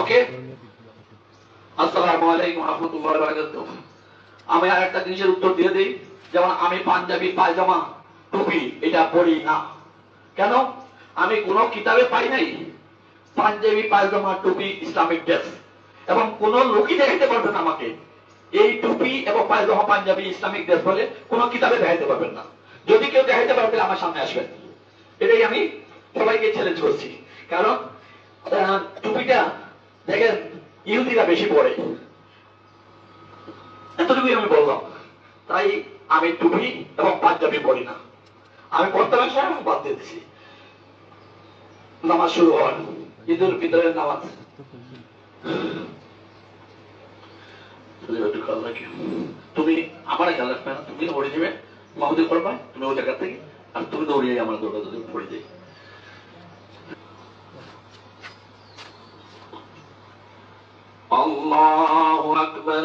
ওকে আসসালামু আলাইকুম রহমতুল্লাহ বারাকাতুহ আমি আর একটা জিনিসের উত্তর দিয়ে দিই, যেমন আমি পাঞ্জাবি পায়জামা টুপি, এটা পড়ি না। কেন? আমি কোনো কিতাবে পাই নাই পাঞ্জাবি, পায়জামা, টুপি, ইসলামিক ড্রেস। এবং কোন লোকই দেখাইতে পারবে না আমাকে। এই টুপি এবং পায়জামা, পাঞ্জাবি, ইসলামিক ড্রেস বলে কোন কিতাবে দেখাইতে পারবেন না। যদি কেউ পারবে তাহলে আমার সামনে আসবেন। এটাই আমি সবাইকে চ্যালেঞ্জ করছি। কারণ টুপিটা দেখেন, ইহুদিরা বেশি পড়ে। এতটুকুই আমি বললাম। তাই আমি টুপি এবং পাঞ্জাবি পড়ি না। আমি পড়তে আসা বাদ দিয়ে দিছি। নামাজ শুরু হওয়ার ঈদুল ফিতরের নামাজ। তুমি আমার খেয়াল রাখবে না, তুমি দৌড়ে যাবে। মাহুদি করবা তুমি ওই জায়গা থেকে, আর তুমি দৌড়িয়ে আমার দৌড়া যদি পড়ে যাই। Allahu Ekber.